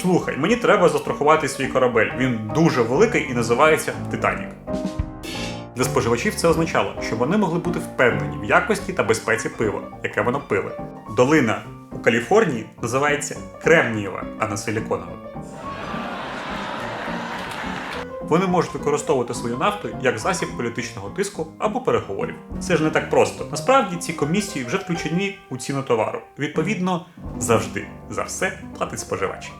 Слухай, мені треба застрахувати свій корабель. Він дуже великий і називається Титанік. Для споживачів це означало, що вони могли бути впевнені в якості та безпеці пива, яке воно пили. Долина у Каліфорнії називається Кремнієва, а не силіконова. Вони можуть використовувати свою нафту як засіб політичного тиску або переговорів. Це ж не так просто. Насправді ці комісії вже включені у ціну товару. Відповідно, завжди за все платить споживач.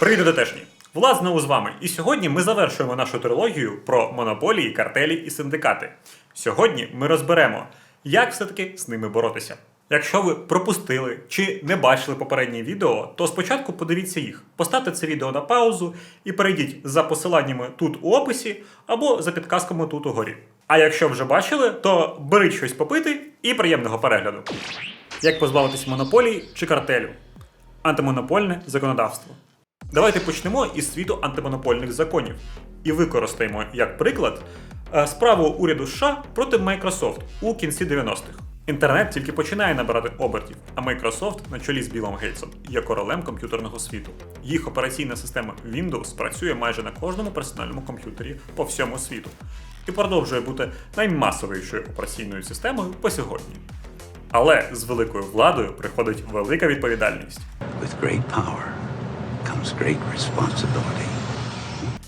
Привіт, дотешні! Влад знову з вами. І сьогодні ми завершуємо нашу трилогію про монополії, картелі і синдикати. Сьогодні ми розберемо, як все-таки з ними боротися. Якщо ви пропустили чи не бачили попереднє відео, то спочатку подивіться їх. Поставте це відео на паузу і перейдіть за посиланнями тут у описі або за підказками тут угорі. А якщо вже бачили, то беріть щось попити і приємного перегляду. Як позбавитись монополії чи картелю? Антимонопольне законодавство. Давайте почнемо із світу антимонопольних законів і використаємо як приклад справу уряду США проти Microsoft у кінці 90-х. Інтернет тільки починає набирати обертів, а Microsoft на чолі з Білом Гейтсом є королем комп'ютерного світу. Їх операційна система Windows працює майже на кожному персональному комп'ютері по всьому світу і продовжує бути наймасовішою операційною системою по сьогодні. Але з великою владою приходить велика відповідальність. With great power comes great responsibility.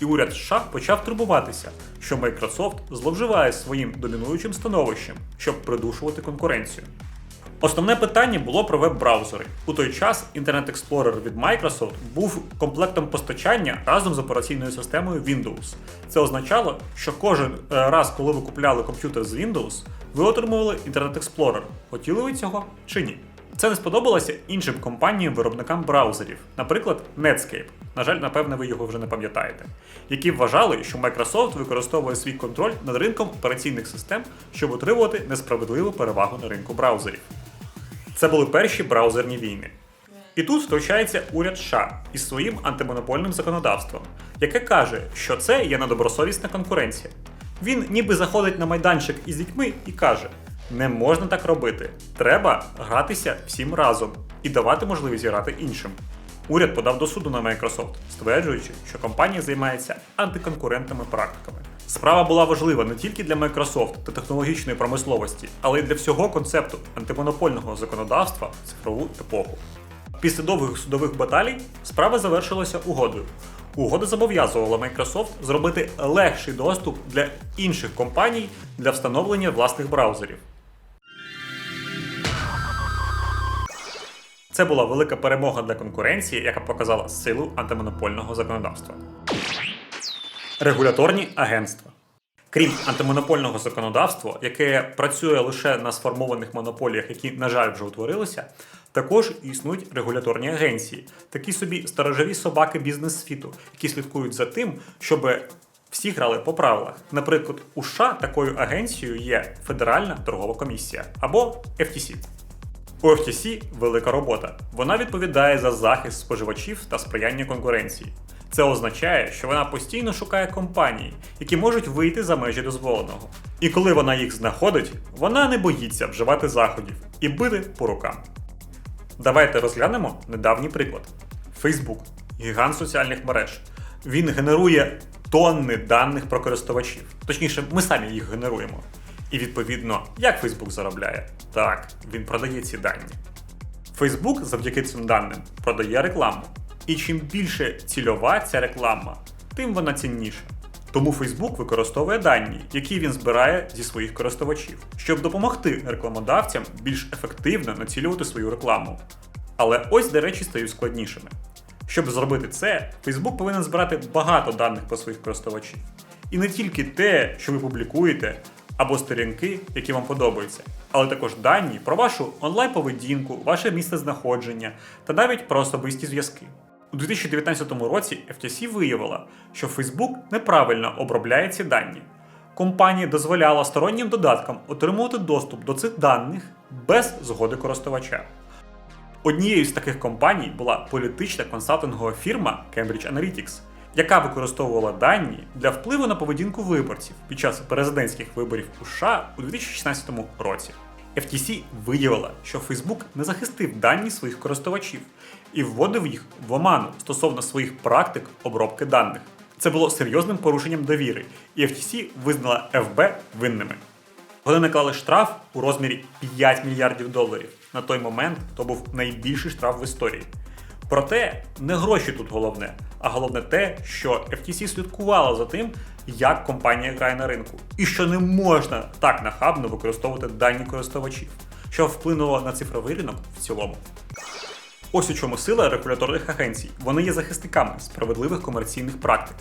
І уряд США почав турбуватися, що Microsoft зловживає своїм домінуючим становищем, щоб придушувати конкуренцію. Основне питання було про веб-браузери. У той час Internet Explorer від Microsoft був комплектом постачання разом з операційною системою Windows. Це означало, що кожен е, раз, коли ви купляли комп'ютер з Windows, ви отримували Internet Explorer. Хотіли ви цього чи ні? Це не сподобалося іншим компаніям-виробникам браузерів, наприклад, Netscape. На жаль, напевне, ви його вже не пам'ятаєте, які вважали, що Microsoft використовує свій контроль над ринком операційних систем, щоб отримувати несправедливу перевагу на ринку браузерів. Це були перші браузерні війни. І тут втручається уряд США із своїм антимонопольним законодавством, яке каже, що це є недобросовісна конкуренція. Він ніби заходить на майданчик із дітьми і каже: не можна так робити. Треба гратися всім разом і давати можливість грати іншим. Уряд подав до суду на Microsoft, стверджуючи, що компанія займається антиконкурентними практиками. Справа була важлива не тільки для Microsoft та технологічної промисловості, але й для всього концепту антимонопольного законодавства в цифрову епоху. Після довгих судових баталій справа завершилася угодою. Угода зобов'язувала Microsoft зробити легший доступ для інших компаній для встановлення власних браузерів. Це була велика перемога для конкуренції, яка показала силу антимонопольного законодавства. Регуляторні агентства. Крім антимонопольного законодавства, яке працює лише на сформованих монополіях, які, на жаль, вже утворилися, також існують регуляторні агенції, такі собі сторожові собаки бізнес-світу, які слідкують за тим, щоб всі грали по правилах. Наприклад, у США такою агенцією є Федеральна торгова комісія або FTC. У FTC велика робота. Вона відповідає за захист споживачів та сприяння конкуренції. Це означає, що вона постійно шукає компанії, які можуть вийти за межі дозволеного. І коли вона їх знаходить, вона не боїться вживати заходів і бити по рукам. Давайте розглянемо недавній приклад: Facebook гігант соціальних мереж. Він генерує тонни даних про користувачів. Точніше, ми самі їх генеруємо. І відповідно, як Facebook заробляє? Так, він продає ці дані. Facebook завдяки цим даним продає рекламу. І чим більше цільова ця реклама, тим вона цінніша. Тому Facebook використовує дані, які він збирає зі своїх користувачів, щоб допомогти рекламодавцям більш ефективно націлювати свою рекламу. Але ось де речі стають складнішими. Щоб зробити це, Facebook повинен збирати багато даних про своїх користувачів. І не тільки те, що ви публікуєте, або сторінки, які вам подобаються, але також дані про вашу онлайн-поведінку, ваше місце знаходження та навіть про особисті зв'язки. У 2019 році FTC виявила, що Facebook неправильно обробляє ці дані. Компанія дозволяла стороннім додаткам отримувати доступ до цих даних без згоди користувача. Однією з таких компаній була політична консалтингова фірма Cambridge Analytics, яка використовувала дані для впливу на поведінку виборців під час президентських виборів у США у 2016 році. FTC виявила, що Facebook не захистив дані своїх користувачів і вводив їх в оману стосовно своїх практик обробки даних. Це було серйозним порушенням довіри, і FTC визнала ФБ винними. Вони наклали штраф у розмірі 5 мільярдів доларів. На той момент то був найбільший штраф в історії. Проте не гроші тут головне, а головне те, що FTC слідкувала за тим, як компанія грає на ринку, і що не можна так нахабно використовувати дані користувачів, що вплинуло на цифровий ринок в цілому. Ось у чому сила регуляторних агенцій. Вони є захисниками справедливих комерційних практик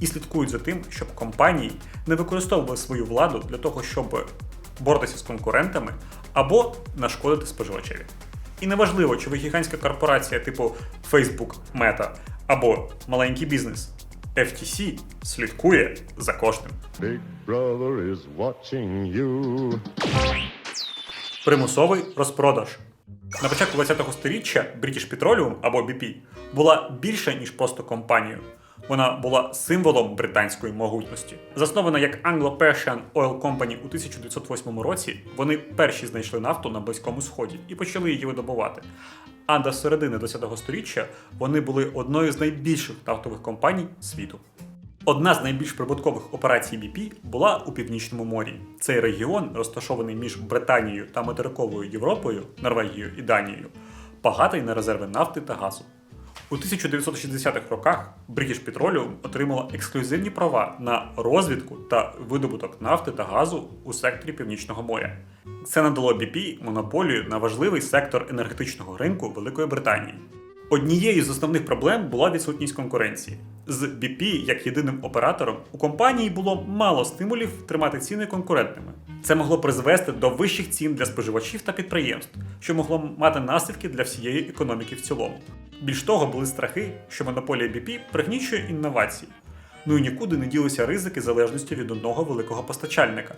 і слідкують за тим, щоб компанії не використовували свою владу для того, щоб боротися з конкурентами або нашкодити споживачеві. І неважливо, чи ви гігантська корпорація типу Facebook, Meta або маленький бізнес. FTC слідкує за кожним. Big brother is watching you. Примусовий розпродаж. На початку 20-го сторіччя British Petroleum або BP була більше, ніж просто компанією. Вона була символом британської могутності. Заснована як Anglo-Persian Oil Company у 1908 році, вони перші знайшли нафту на Близькому Сході і почали її видобувати. А до середини 20-го сторіччя вони були одною з найбільших нафтових компаній світу. Одна з найбільш прибуткових операцій BP була у Північному морі. Цей регіон, розташований між Британією та материковою Європою, Норвегією і Данією, багатий на резерви нафти та газу. У 1960-х роках British Petroleum отримала ексклюзивні права на розвідку та видобуток нафти та газу у секторі Північного моря. Це надало BP монополію на важливий сектор енергетичного ринку Великої Британії. Однією з основних проблем була відсутність конкуренції. З BP як єдиним оператором у компанії було мало стимулів тримати ціни конкурентними. Це могло призвести до вищих цін для споживачів та підприємств, що могло мати наслідки для всієї економіки в цілому. Більш того, були страхи, що монополія BP пригнічує інновації. Ну і нікуди не ділися ризики залежності від одного великого постачальника.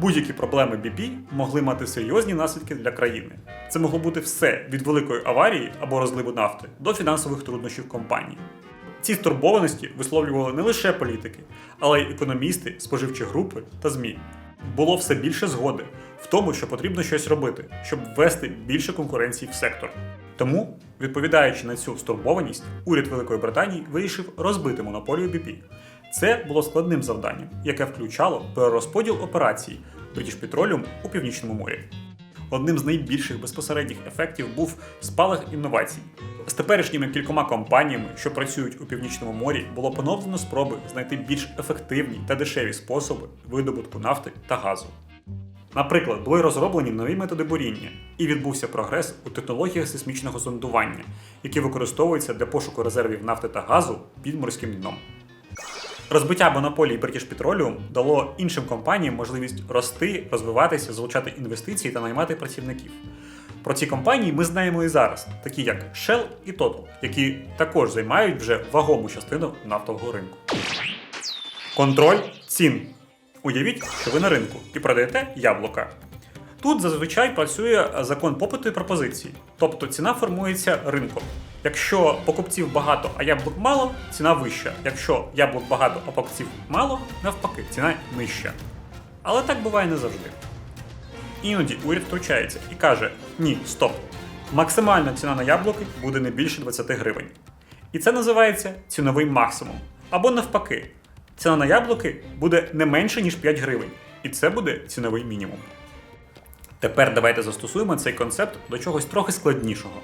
Будь-які проблеми BP могли мати серйозні наслідки для країни. Це могло бути все від великої аварії або розливу нафти до фінансових труднощів компанії. Ці стурбованості висловлювали не лише політики, але й економісти, споживчі групи та ЗМІ. Було все більше згоди в тому, що потрібно щось робити, щоб ввести більше конкуренції в сектор. Тому, відповідаючи на цю стурбованість, уряд Великої Британії вирішив розбити монополію BP. Це було складним завданням, яке включало перерозподіл операцій British Petroleum у Північному морі. Одним з найбільших безпосередніх ефектів був спалах інновацій. З теперішніми кількома компаніями, що працюють у північному морі, було поновлено спроби знайти більш ефективні та дешеві способи видобутку нафти та газу. Наприклад, були розроблені нові методи буріння, і відбувся прогрес у технологіях сейсмічного зондування, які використовуються для пошуку резервів нафти та газу під морським дном. Розбиття монополії British Petroleum дало іншим компаніям можливість рости, розвиватися, залучати інвестиції та наймати працівників. Про ці компанії ми знаємо і зараз, такі як Shell і Total, які також займають вже вагому частину нафтового ринку. Контроль цін. Уявіть, що ви на ринку і продаєте яблука. Тут зазвичай працює закон попиту і пропозиції, тобто ціна формується ринком. Якщо покупців багато, а яблук мало, ціна вища. Якщо яблук багато, а покупців мало, навпаки, ціна нижча. Але так буває не завжди. Іноді уряд втручається і каже: ні, стоп. Максимальна ціна на яблуки буде не більше 20 гривень. І це називається ціновий максимум. Або навпаки, ціна на яблуки буде не менше, ніж 5 гривень. І це буде ціновий мінімум. Тепер давайте застосуємо цей концепт до чогось трохи складнішого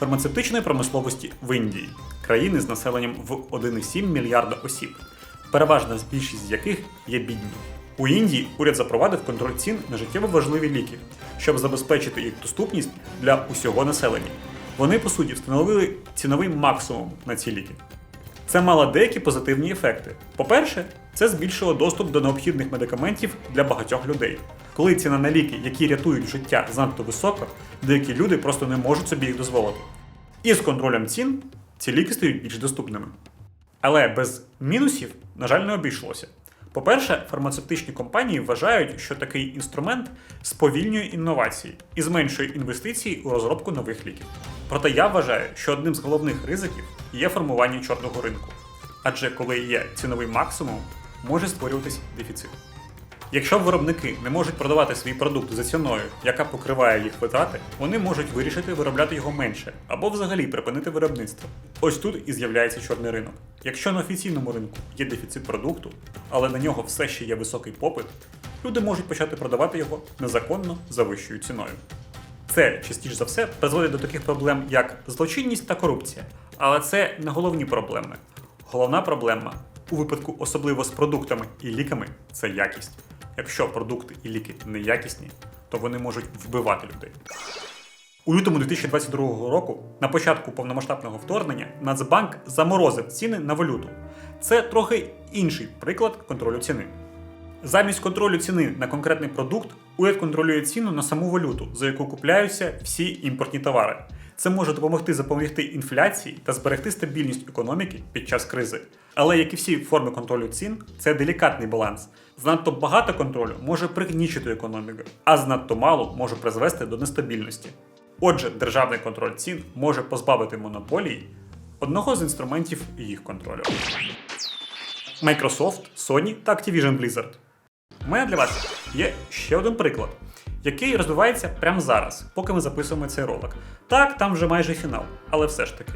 фармацевтичної промисловості в Індії, країни з населенням в 1,7 мільярда осіб, переважна більшість з яких є бідні. У Індії уряд запровадив контроль цін на життєво важливі ліки, щоб забезпечити їх доступність для усього населення. Вони, по суті, встановили ціновий максимум на ці ліки. Це мало деякі позитивні ефекти. По-перше, це збільшило доступ до необхідних медикаментів для багатьох людей. Коли ціна на ліки, які рятують життя, занадто висока, деякі люди просто не можуть собі їх дозволити. І з контролем цін ці ліки стають більш доступними. Але без мінусів, на жаль, не обійшлося. По-перше, фармацевтичні компанії вважають, що такий інструмент сповільнює інновації і зменшує інвестиції у розробку нових ліків. Проте я вважаю, що одним з головних ризиків є формування чорного ринку. Адже коли є ціновий максимум, може створюватись дефіцит. Якщо виробники не можуть продавати свій продукт за ціною, яка покриває їх витрати, вони можуть вирішити виробляти його менше або взагалі припинити виробництво. Ось тут і з'являється чорний ринок. Якщо на офіційному ринку є дефіцит продукту, але на нього все ще є високий попит, люди можуть почати продавати його незаконно за вищою ціною. Це частіше за все призводить до таких проблем, як злочинність та корупція. Але це не головні проблеми. Головна проблема у випадку, особливо з продуктами і ліками, це якість. Якщо продукти і ліки неякісні, то вони можуть вбивати людей. У лютому 2022 року, на початку повномасштабного вторгнення, Нацбанк заморозив ціни на валюту. Це трохи інший приклад контролю ціни. Замість контролю ціни на конкретний продукт, уряд контролює ціну на саму валюту, за яку купляються всі імпортні товари. Це може допомогти запобігти інфляції та зберегти стабільність економіки під час кризи. Але як і всі форми контролю цін, це делікатний баланс. Занадто багато контролю може пригнічити економіку, а занадто мало може призвести до нестабільності. Отже, державний контроль цін може позбавити монополії одного з інструментів їх контролю. Microsoft, Sony та Activision Blizzard. У мене для вас є ще один приклад, який розвивається прямо зараз, поки ми записуємо цей ролик. Так, там вже майже фінал, але все ж таки.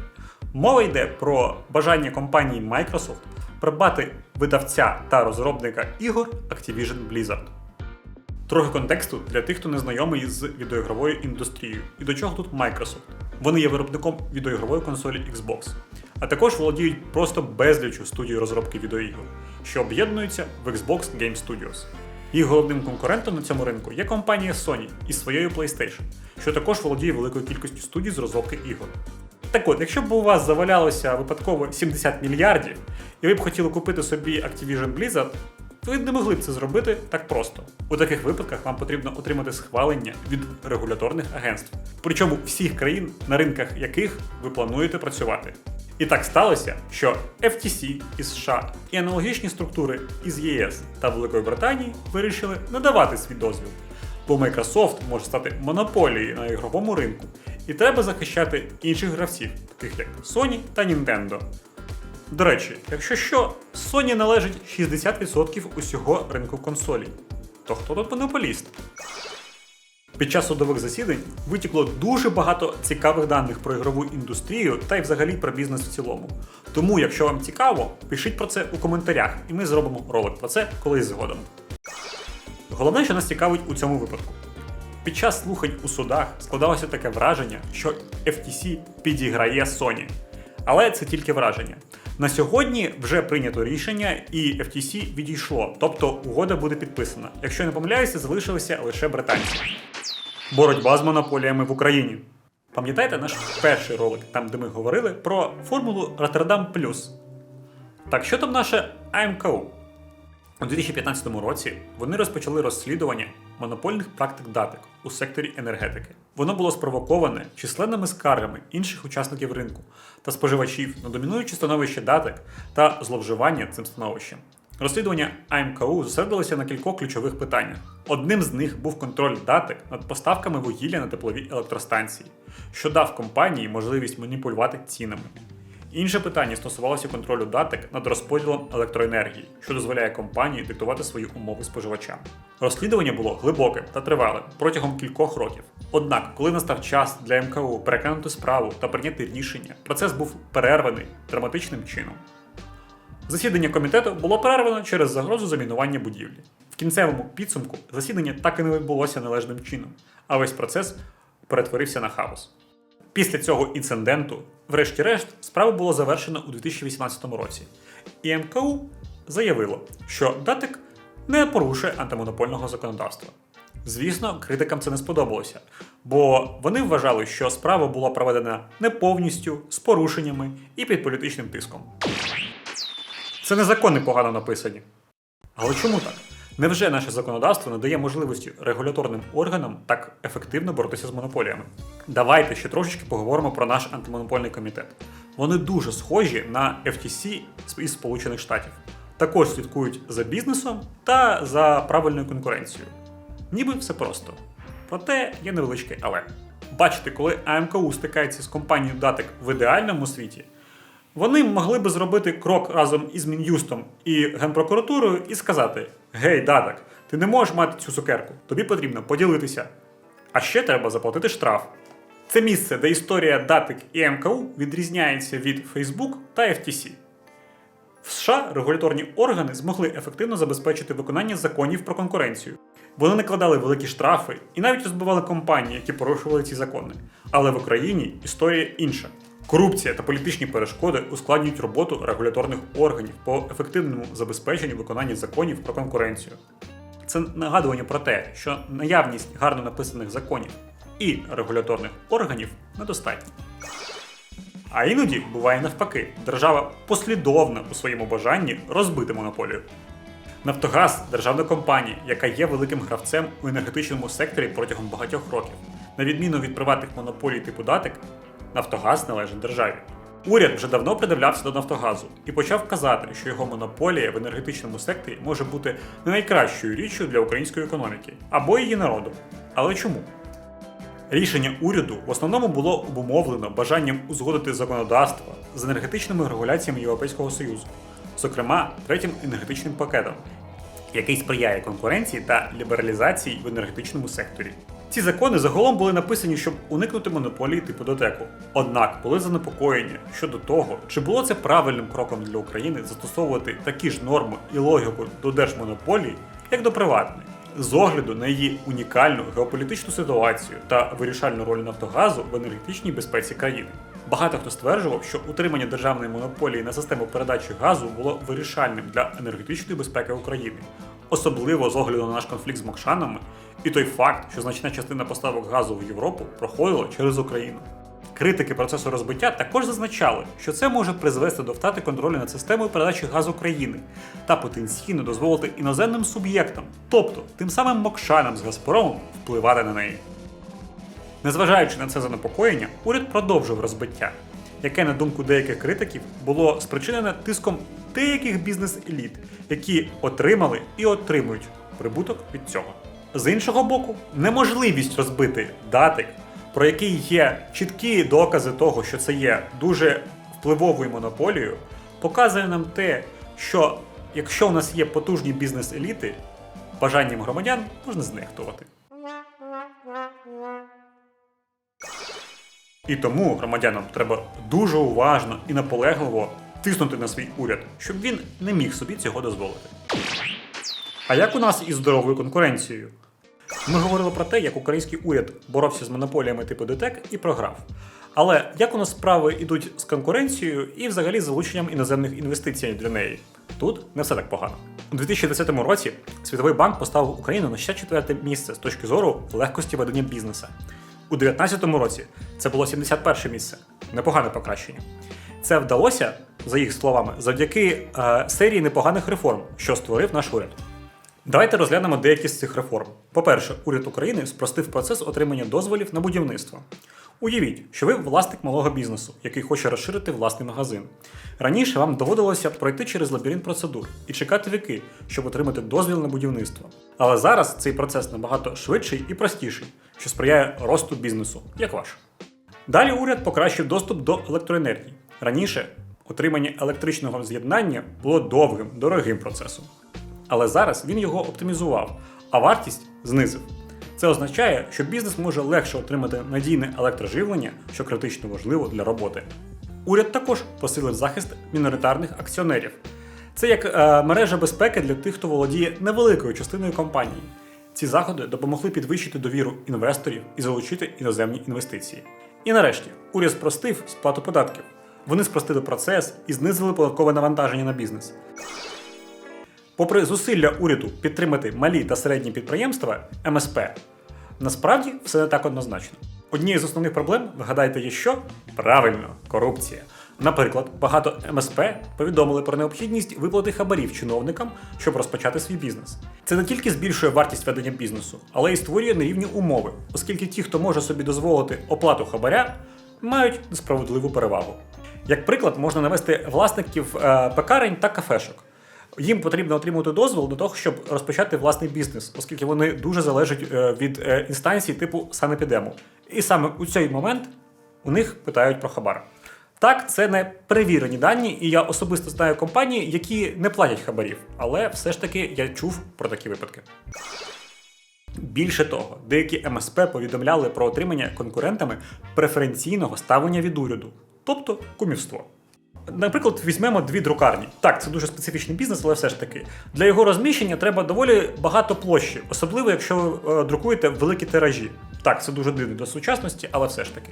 Мова йде про бажання компанії Microsoft придбати видавця та розробника ігор Activision Blizzard. Трохи контексту для тих, хто не знайомий з відеоігровою індустрією. І до чого тут Microsoft? Вони є виробником відеоігрової консолі Xbox, а також володіють просто безлічу студію розробки відеоігор, що об'єднуються в Xbox Game Studios. Їх головним конкурентом на цьому ринку є компанія Sony із своєю PlayStation, що також володіє великою кількістю студій з розробки ігор. Так от, якщо б у вас завалялося випадково 70 мільярдів, і ви б хотіли купити собі Activision Blizzard, ви не могли б це зробити так просто. У таких випадках вам потрібно отримати схвалення від регуляторних агентств, причому всіх країн, на ринках яких ви плануєте працювати. І так сталося, що FTC із США і аналогічні структури із ЄС та Великої Британії вирішили не давати свій дозвіл, бо Microsoft може стати монополією на ігровому ринку, і треба захищати інших гравців, таких як Sony та Nintendo. До речі, якщо що, Sony належить 60% усього ринку консолей. То хто тут монополіст? Під час судових засідань витікло дуже багато цікавих даних про ігрову індустрію та й взагалі про бізнес в цілому. Тому, якщо вам цікаво, пишіть про це у коментарях, і ми зробимо ролик про це колись згодом. Головне, що нас цікавить у цьому випадку. Під час слухань у судах складалося таке враження, що FTC підіграє Sony. Але це тільки враження. На сьогодні вже прийнято рішення, і FTC відійшло, тобто угода буде підписана. Якщо не помиляюся, залишилися лише британці. Боротьба з монополіями в Україні. Пам'ятаєте наш перший ролик, там де ми говорили про формулу Роттердам Плюс? Так що там наше АМКУ? У 2015 році вони розпочали розслідування монопольних практик датик у секторі енергетики. Воно було спровоковане численними скаргами інших учасників ринку та споживачів на домінуюче становище датик та зловживання цим становищем. Розслідування АМКУ зосередилося на кількох ключових питаннях. Одним з них був контроль датик над поставками вугілля на теплові електростанції, що дав компанії можливість маніпулювати цінами. Інше питання стосувалося контролю датик над розподілом електроенергії, що дозволяє компанії диктувати свої умови споживачам. Розслідування було глибоке та тривале протягом кількох років. Однак, коли настав час для МКУ перекинути справу та прийняти рішення, процес був перерваний драматичним чином. Засідання комітету було перервано через загрозу замінування будівлі. В кінцевому підсумку засідання так і не відбулося належним чином, а весь процес перетворився на хаос. Після цього інциденту, врешті-решт, справу було завершено у 2018 році, і МКУ заявило, що датик не порушує антимонопольного законодавства. Звісно, критикам це не сподобалося, бо вони вважали, що справа була проведена не повністю, з порушеннями і під політичним тиском. Це не закони погано написані. Але чому так? Невже наше законодавство не дає можливості регуляторним органам так ефективно боротися з монополіями? Давайте ще трошечки поговоримо про наш антимонопольний комітет. Вони дуже схожі на FTC із Сполучених Штатів. Також слідкують за бізнесом та за правильною конкуренцією. Ніби все просто. Проте є невеличке але. Бачите, коли АМКУ стикається з компанією Датик в ідеальному світі, вони могли би зробити крок разом із Мін'юстом і Генпрокуратурою і сказати: Гей, дадак, ти не можеш мати цю цукерку, тобі потрібно поділитися. А ще треба заплатити штраф. Це місце, де історія Датик і МКУ відрізняється від Facebook та FTC. В США регуляторні органи змогли ефективно забезпечити виконання законів про конкуренцію. Вони накладали великі штрафи і навіть розбивали компанії, які порушували ці закони. Але в Україні історія інша. Корупція та політичні перешкоди ускладнюють роботу регуляторних органів по ефективному забезпеченню виконання законів про конкуренцію. Це нагадування про те, що наявність гарно написаних законів і регуляторних органів недостатня. А іноді буває навпаки, держава послідовна у своєму бажанні розбити монополію. Нафтогаз державна компанія, яка є великим гравцем у енергетичному секторі протягом багатьох років. На відміну від приватних монополій типу датик, Нафтогаз належить державі. Уряд вже давно придивлявся до Нафтогазу і почав казати, що його монополія в енергетичному секторі може бути не найкращою річчю для української економіки або її народу. Але чому? Рішення уряду в основному було обумовлено бажанням узгодити законодавство з енергетичними регуляціями Європейського Союзу, зокрема третім енергетичним пакетом, який сприяє конкуренції та лібералізації в енергетичному секторі. Ці закони загалом були написані, щоб уникнути монополії типу дотеку. Однак були занепокоєння щодо того, чи було це правильним кроком для України застосовувати такі ж норми і логіку до держмонополії, як до приватної, з огляду на її унікальну геополітичну ситуацію та вирішальну роль Нафтогазу в енергетичній безпеці країни. Багато хто стверджував, що утримання державної монополії на систему передачі газу було вирішальним для енергетичної безпеки України, особливо з огляду на наш конфлікт з Мокшанами і той факт, що значна частина поставок газу в Європу проходила через Україну. Критики процесу розбиття також зазначали, що це може призвести до втрати контролю над системою передачі газу країни та потенційно дозволити іноземним суб'єктам, тобто тим самим Мокшанам з Газпромом, впливати на неї. Незважаючи на це занепокоєння, уряд продовжив розбиття, яке, на думку деяких критиків, було спричинене тиском деяких бізнес-еліт, які отримали і отримують прибуток від цього. З іншого боку, неможливість розбити датик, про який є чіткі докази того, що це є дуже впливовою монополією, показує нам те, що якщо у нас є потужні бізнес-еліти, бажанням громадян можна знехтувати. І тому громадянам треба дуже уважно і наполегливо тиснути на свій уряд, щоб він не міг собі цього дозволити. А як у нас із здоровою конкуренцією? Ми говорили про те, як український уряд боровся з монополіями типу ДТЕК і програв. Але як у нас справи йдуть з конкуренцією і взагалі з залученням іноземних інвестицій для неї? Тут не все так погано. У 2010 році Світовий банк поставив Україну на 64 місце з точки зору легкості ведення бізнесу. У 2019 році це було 71 місце. Непогане покращення. Це вдалося, за їх словами, завдяки е, серії непоганих реформ, що створив наш уряд. Давайте розглянемо деякі з цих реформ. По-перше, уряд України спростив процес отримання дозволів на будівництво. Уявіть, що ви власник малого бізнесу, який хоче розширити власний магазин. Раніше вам доводилося пройти через лабіринт процедур і чекати віки, щоб отримати дозвіл на будівництво. Але зараз цей процес набагато швидший і простіший, що сприяє росту бізнесу, як ваш. Далі уряд покращив доступ до електроенергії. Раніше отримання електричного з'єднання було довгим, дорогим процесом. Але зараз він його оптимізував, а вартість знизив. Це означає, що бізнес може легше отримати надійне електроживлення, що критично важливо для роботи. Уряд також посилив захист міноритарних акціонерів. Це як е, мережа безпеки для тих, хто володіє невеликою частиною компанії. Ці заходи допомогли підвищити довіру інвесторів і залучити іноземні інвестиції. І нарешті, уряд спростив сплату податків. Вони спростили процес і знизили податкове навантаження на бізнес. Попри зусилля уряду підтримати малі та середні підприємства МСП, насправді все не так однозначно. Однією з основних проблем, вгадайте, є що? Правильно, корупція. Наприклад, багато МСП повідомили про необхідність виплати хабарів чиновникам, щоб розпочати свій бізнес. Це не тільки збільшує вартість ведення бізнесу, але й створює нерівні умови, оскільки ті, хто може собі дозволити оплату хабаря, мають несправедливу перевагу. Як приклад, можна навести власників е, пекарень та кафешок. Їм потрібно отримати дозвіл до того, щоб розпочати власний бізнес, оскільки вони дуже залежать е, від е, інстанцій типу санепідему. І саме у цей момент у них питають про хабар. Так, це не перевірені дані, і я особисто знаю компанії, які не платять хабарів, але все ж таки я чув про такі випадки. Більше того, деякі МСП повідомляли про отримання конкурентами преференційного ставлення від уряду, тобто кумівство. Наприклад, візьмемо дві друкарні. Так, це дуже специфічний бізнес, але все ж таки. Для його розміщення треба доволі багато площі, особливо якщо ви е, друкуєте великі тиражі. Так, це дуже дивно до сучасності, але все ж таки.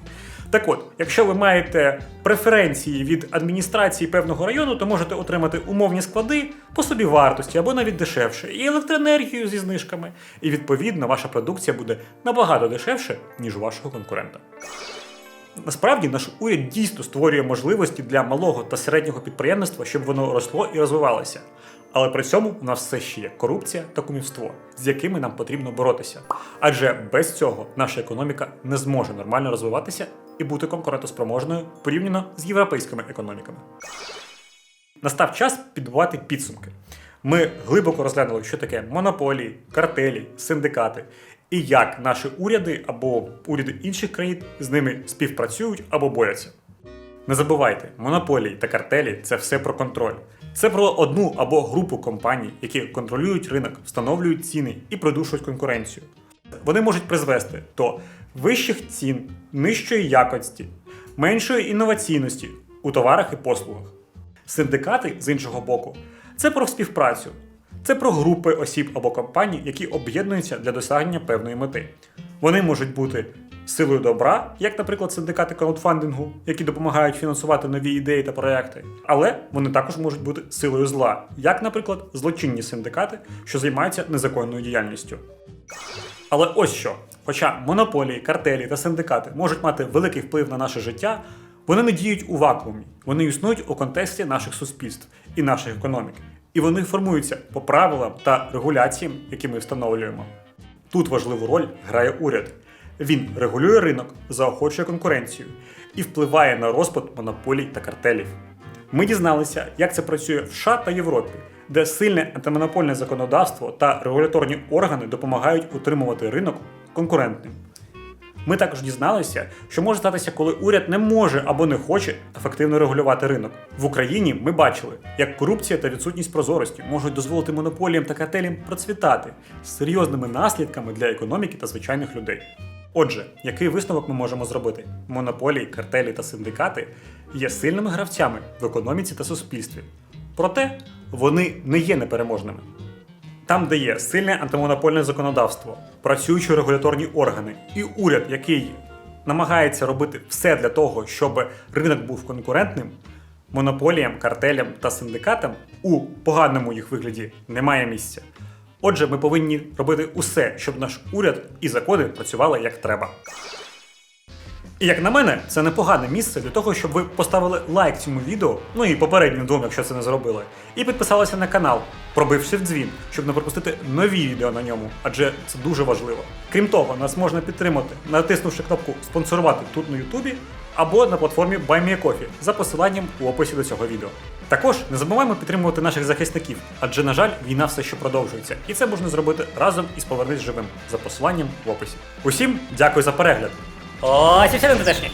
Так от, якщо ви маєте преференції від адміністрації певного району, то можете отримати умовні склади по собі вартості або навіть дешевше, і електроенергію зі знижками. І відповідно ваша продукція буде набагато дешевше, ніж у вашого конкурента. Насправді наш уряд дійсно створює можливості для малого та середнього підприємництва, щоб воно росло і розвивалося. Але при цьому у нас все ще є корупція та кумівство, з якими нам потрібно боротися. Адже без цього наша економіка не зможе нормально розвиватися і бути конкурентоспроможною порівняно з європейськими економіками. Настав час підбивати підсумки. Ми глибоко розглянули, що таке монополії, картелі, синдикати, і як наші уряди або уряди інших країн з ними співпрацюють або борються. Не забувайте, монополії та картелі це все про контроль. Це про одну або групу компаній, які контролюють ринок, встановлюють ціни і придушують конкуренцію. Вони можуть призвести до вищих цін, нижчої якості, меншої інноваційності у товарах і послугах. Синдикати, з іншого боку, це про співпрацю. Це про групи осіб або компаній, які об'єднуються для досягнення певної мети. Вони можуть бути силою добра, як, наприклад, синдикати краудфандингу, які допомагають фінансувати нові ідеї та проекти, але вони також можуть бути силою зла, як, наприклад, злочинні синдикати, що займаються незаконною діяльністю. Але ось що: хоча монополії, картелі та синдикати можуть мати великий вплив на наше життя, вони не діють у вакуумі, вони існують у контексті наших суспільств і наших економік. І вони формуються по правилам та регуляціям, які ми встановлюємо. Тут важливу роль грає уряд. Він регулює ринок, заохочує конкуренцію і впливає на розпад монополій та картелів. Ми дізналися, як це працює в США та Європі, де сильне антимонопольне законодавство та регуляторні органи допомагають утримувати ринок конкурентним. Ми також дізналися, що може статися, коли уряд не може або не хоче ефективно регулювати ринок. В Україні ми бачили, як корупція та відсутність прозорості можуть дозволити монополіям та картелям процвітати з серйозними наслідками для економіки та звичайних людей. Отже, який висновок ми можемо зробити? Монополії, картелі та синдикати є сильними гравцями в економіці та суспільстві. Проте вони не є непереможними. Там, де є сильне антимонопольне законодавство, працюючі регуляторні органи і уряд, який намагається робити все для того, щоб ринок був конкурентним, монополіям, картелям та синдикатам у поганому їх вигляді немає місця. Отже, ми повинні робити усе, щоб наш уряд і закони працювали як треба. І як на мене, це непогане місце для того, щоб ви поставили лайк цьому відео, ну і попереднім двом, якщо це не зробили, і підписалися на канал, пробивши в дзвін, щоб не пропустити нові відео на ньому, адже це дуже важливо. Крім того, нас можна підтримати, натиснувши кнопку спонсорувати тут на Ютубі або на платформі BuyMeACoffee за посиланням у описі до цього відео. Також не забуваємо підтримувати наших захисників, адже, на жаль, війна все ще продовжується, і це можна зробити разом із Повернись живим за посиланням в описі. Усім дякую за перегляд. О, 71 ТТшник.